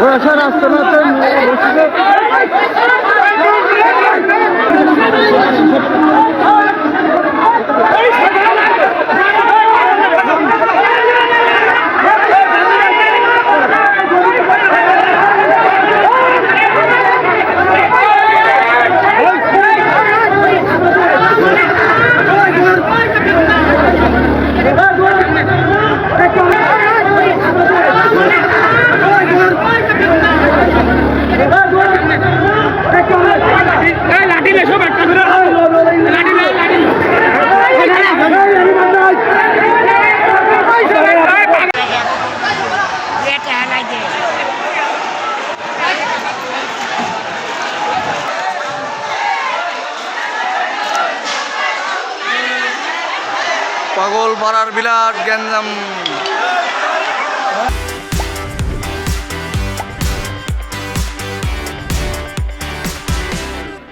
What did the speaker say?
ঘোড়াসার রাস্তাটা পাগল পাড়ার বিরাট গ্যাঞ্জাম।